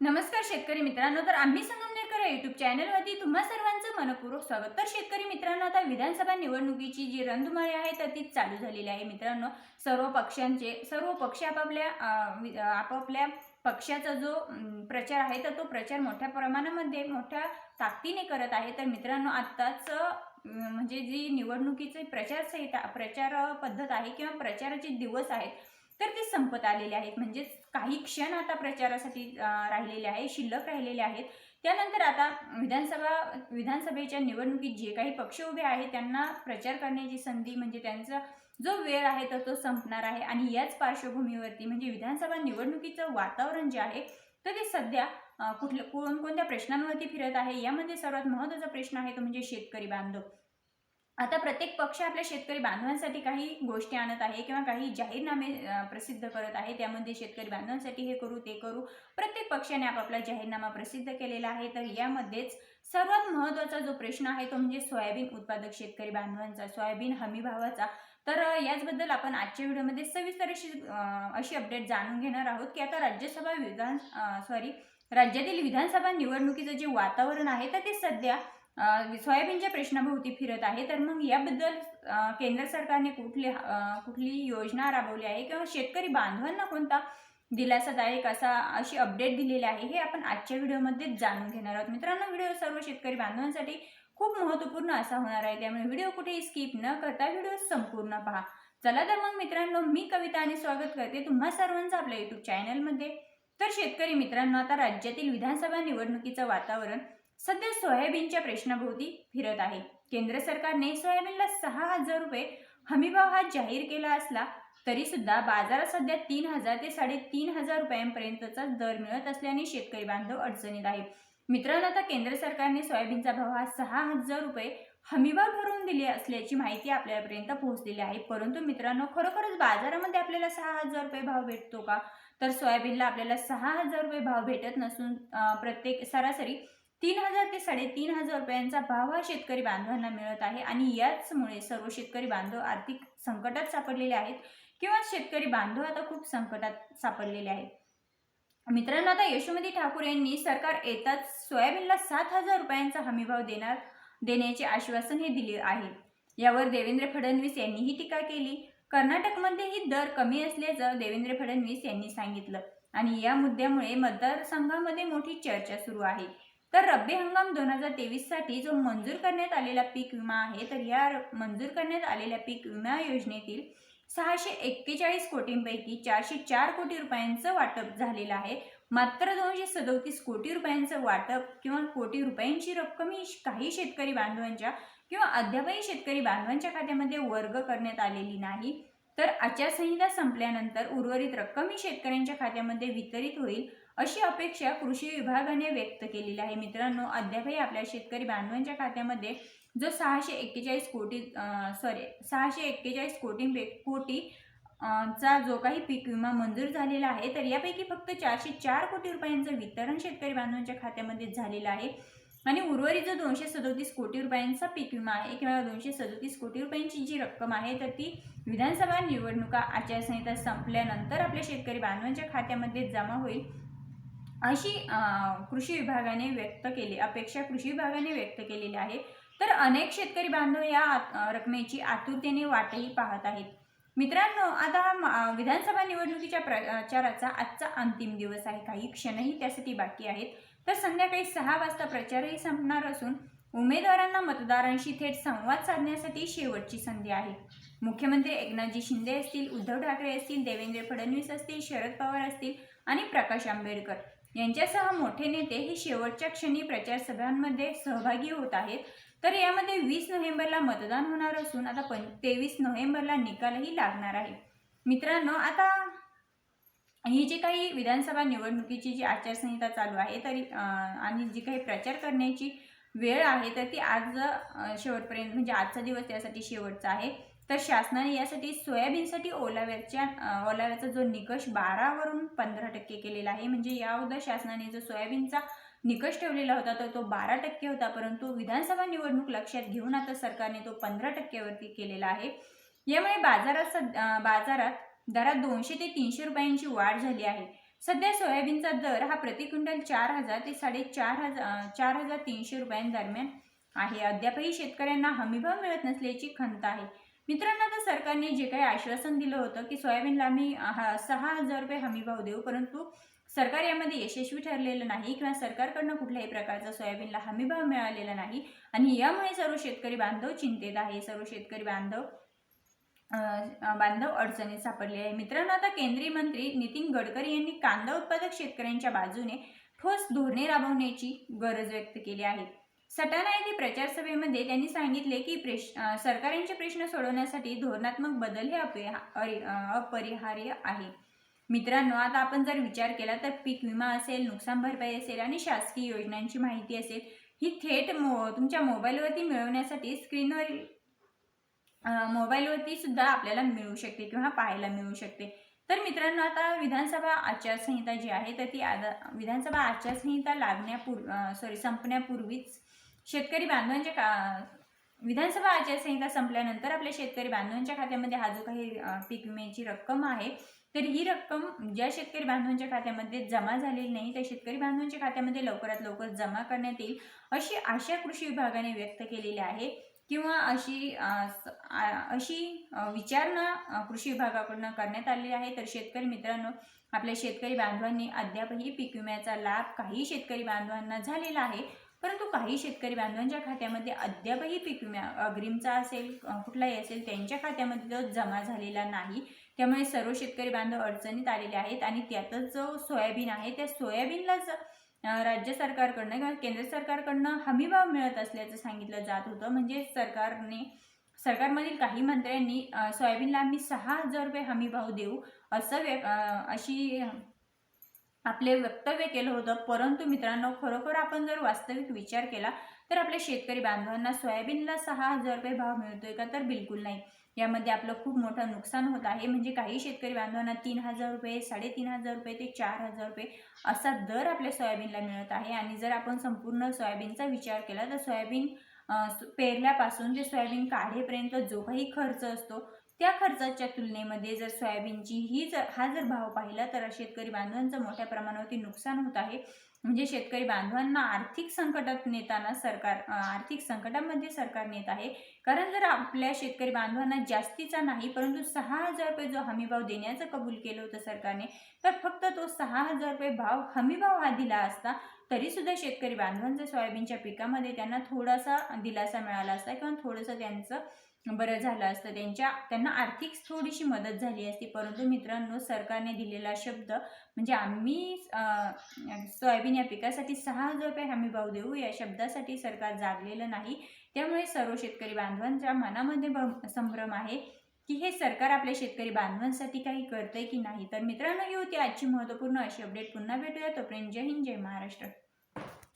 नमस्कार शेतकरी मित्रांनो तर आम्ही संगमनेरकर युट्यूब चॅनलवरती तुम्हा सर्वांचं मनपूर्वक स्वागत. तर शेतकरी मित्रांनो आता विधानसभा निवडणुकीची जी रणधुमाळी आहे तर ती चालू झालेली आहे मित्रांनो. सर्व पक्षांचे सर्व पक्ष आपापल्या आपापल्या पक्षाचा जो प्रचार आहे तर तो प्रचार मोठ्या प्रमाणामध्ये मोठ्या ताकदीने करत आहे. तर मित्रांनो आत्ताच म्हणजे जी निवडणुकीचे प्रचारसंहिता प्रचार पद्धत आहे किंवा प्रचाराचे दिवस आहेत तर ते संपत आलेले आहेत. म्हणजेच काही क्षण आता प्रचारासाठी राहिलेले आहे शिल्लक राहिलेले आहेत. त्यानंतर आता विधानसभा विधानसभेच्या निवडणुकीत जे काही पक्ष उभे आहेत त्यांना प्रचार करण्याची संधी म्हणजे त्यांचा जो वेळ आहे तर तो संपणार आहे. आणि याच पार्श्वभूमीवरती म्हणजे विधानसभा निवडणुकीचं वातावरण जे आहे तर ते सध्या कुठलं कुठल्या कोणकोणत्या प्रश्नांवरती फिरत आहे यामध्ये सर्वात महत्त्वाचा प्रश्न आहे तो म्हणजे शेतकरी बांधव. आता प्रत्येक पक्ष आपल्या शेतकरी बांधवांसाठी काही गोष्टी आणत आहे किंवा काही जाहीरनामे प्रसिद्ध करत आहे. त्यामध्ये शेतकरी बांधवांसाठी हे करू ते करू. प्रत्येक पक्षाने आपापला जाहीरनामा प्रसिद्ध केलेला आहे. तर यामध्येच सर्वात महत्त्वाचा जो प्रश्न आहे तो म्हणजे सोयाबीन उत्पादक शेतकरी बांधवांचा सोयाबीन हमी भावाचा. तर याचबद्दल आपण आजच्या व्हिडिओमध्ये सविस्तर अशी अशी अपडेट जाणून घेणार आहोत की आता राज्यसभा विधान सॉरी राज्यातील विधानसभा निवडणुकीचं जे वातावरण आहे तर ते सध्या सोयाबीनच्या प्रश्नाभोवती फिरत आहे तर मग याबद्दल केंद्र सरकारने कुठली कुठली योजना राबवली आहे किंवा शेतकरी बांधवांना कोणता दिलासादायक असा अशी अपडेट दिलेली आहे हे आपण आजच्या व्हिडिओमध्ये जाणून घेणार आहोत. मित्रांनो व्हिडिओ सर्व शेतकरी बांधवांसाठी खूप महत्त्वपूर्ण असा होणार आहे त्यामुळे व्हिडिओ कुठेही स्किप न करता व्हिडिओ संपूर्ण पहा. चला तर मग मित्रांनो मी कविता आणि स्वागत करते तुम्हा सर्वांचं आपल्या युट्यूब चॅनलमध्ये तर शेतकरी मित्रांनो आता राज्यातील विधानसभा निवडणुकीचं वातावरण सध्या सोयाबीनच्या प्रश्नाभोवती फिरत आहे. केंद्र सरकारने सोयाबीनला सहा हजार रुपये हमीभाव हा जाहीर केला असला तरी सुद्धा बाजारात सध्या तीन हजार ते साडेतीन हजार रुपयांपर्यंतचा दर मिळत असल्याने शेतकरी बांधव अडचणीत आहे मित्रांनो आता केंद्र सरकारने सोयाबीनचा भाव हा सहा हजार रुपये हमीभाव भरून दिले असल्याची माहिती आपल्यापर्यंत पोहोचलेली आहे. परंतु मित्रांनो खरोखरच बाजारामध्ये आपल्याला सहा हजार रुपये भाव भेटतो का? तर सोयाबीनला आपल्याला सहा हजार रुपये भाव भेटत नसून प्रत्येक सरासरी तीन हजार ते साडेतीन हजार रुपयांचा भाव हा शेतकरी बांधवांना मिळत आहे आणि याचमुळे सर्व शेतकरी बांधव आर्थिक संकटात सापडलेले आहेत किंवा शेतकरी बांधव आता खूप संकटात सापडलेले आहेत. मित्रांनो आता यशोमती ठाकूर यांनी सरकार येताच सोयाबीनला सात हजार रुपयांचा हमीभाव देणार देण्याचे आश्वासन हे दिले आहे. यावर देवेंद्र फडणवीस यांनीही टीका केली. कर्नाटकमध्येही दर कमी असल्याचं देवेंद्र फडणवीस यांनी सांगितलं आणि या मुद्द्यामुळे मतदारसंघामध्ये मोठी चर्चा सुरू आहे. तर रब्बी हंगाम दोन हजार तेवीससाठी जो मंजूर करण्यात आलेला पीक विमा आहे तर या र- मंजूर करण्यात आलेल्या पीक विमा योजनेतील सहाशे एक्केचाळीस कोटींपैकी चारशे चार कोटी रुपयांचं वाटप झालेलं आहे. मात्र दोनशे सदोतीस कोटी रुपयांचं वाटप किंवा कोटी रुपयांची रक्कम ही काही शेतकरी बांधवांच्या किंवा अद्यापही शेतकरी बांधवांच्या खात्यामध्ये वर्ग करण्यात आलेली नाही. तर आचारसंहिता संपल्यानंतर उर्वरित रक्कम ही शेतकऱ्यांच्या खात्यामध्ये वितरित होईल. अशी अपेक्षा कृषी विभागाने व्यक्त केलेली आहे. मित्रांनो अद्यापही आपल्या शेतकरी बांधवांच्या खात्यामध्ये जो सहाशे एक्केचाळीस कोटी सॉरी सहाशे एक्केचाळीस कोटी कोटी चा जो काही पीक विमा मंजूर झालेला आहे तर यापैकी फक्त चारशे चार कोटी रुपयांचं वितरण शेतकरी बांधवांच्या खात्यामध्ये झालेलं आहे. आणि उर्वरित जो दोनशे सदोतीस कोटी रुपयांचा पीक विमा आहे किंवा दोनशे सदोतीस कोटी रुपयांची जी रक्कम आहे तर ती विधानसभा निवडणुका आचारसंहिता संपल्यानंतर आपल्या शेतकरी बांधवांच्या खात्यामध्ये जमा होईल. अशी कृषी विभागाने व्यक्त केली अपेक्षा कृषी विभागाने व्यक्त केलेली आहे. तर अनेक शेतकरी बांधव या रकमेची आतुरतेने वाटही पाहत आहेत. मित्रांनो आता विधानसभा निवडणुकीच्या प्रचाराचा आजचा अंतिम दिवस आहे. काही क्षणही त्यासाठी बाकी आहेत. तर संध्याकाळी सहा वाजता प्रचारही संपणार असून उमेदवारांना मतदारांशी थेट संवाद साधण्यासाठी शेवटची संधी आहे. मुख्यमंत्री एकनाथजी शिंदे असतील उद्धव ठाकरे असतील देवेंद्र फडणवीस असतील शरद पवार असतील आणि प्रकाश आंबेडकर. यांच्यासह मोठे नेते हे शेवटच्या क्षणी प्रचार सभांमध्ये सहभागी होत आहेत. तर यामध्ये वीस नोव्हेंबरला मतदान होणार असून आता पण तेवीस नोव्हेंबरला निकालही लागणार आहे. मित्रांनो आता ही जी काही विधानसभा निवडणुकीची जी आचारसंहिता चालू आहे तरी आणि जी काही प्रचार करण्याची वेळ आहे तर ती आज शेवटपर्यंत म्हणजे आजचा दिवस त्यासाठी शेवटचा आहे. तर शासनाने यासाठी सोयाबीनसाठी ओलाव्याच्या ओलाव्याचा जो निकष बारावरून पंधरा टक्के केलेला आहे. म्हणजे या अगोदर शासनाने जो सोयाबीनचा निकष ठेवलेला होता तर तो बारा टक्के होता. परंतु विधानसभा निवडणूक लक्षात घेऊन आता सरकारने तो पंधरा टक्क्यावरती केलेला आहे. यामुळे बाजारात बाजारात दरात दोनशे ते तीनशे रुपयांची वाढ झाली आहे. सध्या सोयाबीनचा दर हा प्रति क्विंटल चार हजार ते साडेचार हजार चार हजार तीनशे रुपयांदरम्यान आहे. अद्यापही शेतकऱ्यांना हमीभाव मिळत नसल्याची खंत आहे. मित्रांनो आता सरकारने जे काही आश्वासन दिलं होतं की सोयाबीनला आम्ही हा सहा हजार रुपये हमीभाव देऊ परंतु सरकार यामध्ये यशस्वी ठरलेलं नाही किंवा सरकारकडनं कुठल्याही प्रकारचा सोयाबीनला हमीभाव मिळालेला नाही. आणि यामुळे सर्व शेतकरी बांधव चिंतेत आहे सर्व शेतकरी बांधव बांधव अडचणीत सापडले आहे. मित्रांनो आता केंद्रीय मंत्री नितीन गडकरी यांनी कांदा उत्पादक शेतकऱ्यांच्या बाजूने ठोस धोरणे राबवण्याची गरज व्यक्त केली आहे. सटाणा येथे प्रचार सभेमध्ये त्यांनी सांगितले की प्रेश सरकारांचे प्रश्न सोडवण्यासाठी धोरणात्मक बदल हे अपरिहा अपरिहार्य आहे. मित्रांनो आता आपण जर विचार केला तर पीक विमा असेल नुकसान भरपाई असेल आणि शासकीय योजनांची माहिती असेल ही थेट मो तुमच्या मोबाईलवरती मिळवण्यासाठी स्क्रीनवरील मोबाईलवरती सुद्धा आपल्याला मिळू शकते किंवा पाहायला मिळू शकते. तर मित्रांनो आता विधानसभा आचारसंहिता जी आहे तर ती आदा विधानसभा आचारसंहिता लागण्यापूर्वी सॉरी संपण्यापूर्वीच शेतकरी बांधवांच्या का विधानसभा आचारसंहिता संपल्यानंतर आपल्या शेतकरी बांधवांच्या खात्यामध्ये हा जो काही पीक विम्याची रक्कम आहे तर ही रक्कम ज्या शेतकरी बांधवांच्या खात्यामध्ये जमा झालेली नाही त्या शेतकरी बांधवांच्या खात्यामध्ये लवकरात लवकर जमा करण्यात येईल अशी आशा कृषी विभागाने व्यक्त केलेली आहे. किंवा अशी अशी विचारणा कृषी विभागाकडून करण्यात आलेली आहे. तर शेतकरी मित्रांनो आपल्या शेतकरी बांधवांनी अद्यापही पीक विम्याचा लाभ काही शेतकरी बांधवांना झालेला आहे. परंतु काही शेतकरी बांधवांच्या खात्यामध्ये अद्यापही पीक विम्या अग्रिमचा असेल कुठलाही असेल त्यांच्या खात्यामध्ये तो जमा झालेला नाही. त्यामुळे सर्व शेतकरी बांधव अडचणीत आलेले आहेत आणि त्यातच जो सोयाबीन आहे त्या सोयाबीनलाच राज्य सरकारकडनं किंवा केंद्र सरकारकडनं हमीभाव मिळत असल्याचं सांगितलं जात होतं. म्हणजे सरकारने सरकारमधील काही मंत्र्यांनी सोयाबीनला आम्ही सहा हजार रुपये हमीभाव देऊ असं व्य अशी आपले वक्तव्य केलं होतं परंतु मित्रांनो खरोखर आपण जर वास्तविक विचार केला तर आपल्या शेतकरी बांधवांना सोयाबीनला सहा हजार रुपये भाव मिळतोय का? तर बिलकुल नाही. यामध्ये आपलं खूप मोठं नुकसान होत आहे. म्हणजे काही शेतकरी बांधवांना तीन हजार रुपये साडेतीन हजार रुपये ते चार हजार रुपये असा दर आपल्या सोयाबीनला मिळत आहे. आणि जर आपण संपूर्ण सोयाबीनचा विचार केला तर सोयाबीन पेरल्यापासून ते सोयाबीन काढेपर्यंत जो काही खर्च असतो त्या खर्चाच्या तुलनेमध्ये जर सोयाबीनची ही जर हा जर भाव पाहिला तर शेतकरी बांधवांचं मोठ्या प्रमाणावरती नुकसान होत आहे. म्हणजे शेतकरी बांधवांना आर्थिक संकटात नेताना सरकार आर्थिक संकटामध्ये सरकार नेत आहे. कारण जर आपल्या शेतकरी बांधवांना जास्तीचा नाही परंतु सहा हजार रुपये जो हमीभाव देण्याचं कबूल केलं होतं सरकारने तर फक्त तो सहा हजार रुपये भाव हमीभाव हा दिला असता तरी सुद्धा शेतकरी बांधवांचं सोयाबीनच्या पिकामध्ये त्यांना थोडासा दिलासा मिळाला असता किंवा थोडंसं त्यांचं बरं झालं असतं. त्यांच्या त्यांना आर्थिक थोडीशी मदत झाली असती. परंतु मित्रांनो सरकारने दिलेला शब्द म्हणजे आम्ही सोयाबीन या पिकासाठी सहा हजार रुपये हमी भाव देऊ या शब्दासाठी सरकार जागलेलं नाही. त्यामुळे सर्व शेतकरी बांधवांच्या मनामध्ये भम- संभ्रम आहे की हे सरकार आपल्या शेतकरी बांधवांसाठी काही करतंय की नाही. तर मित्रांनो ही होती आजची महत्त्वपूर्ण अशी अपडेट पुन्हा भेटूया. तोपर्यंत जय हिंद जय महाराष्ट्र.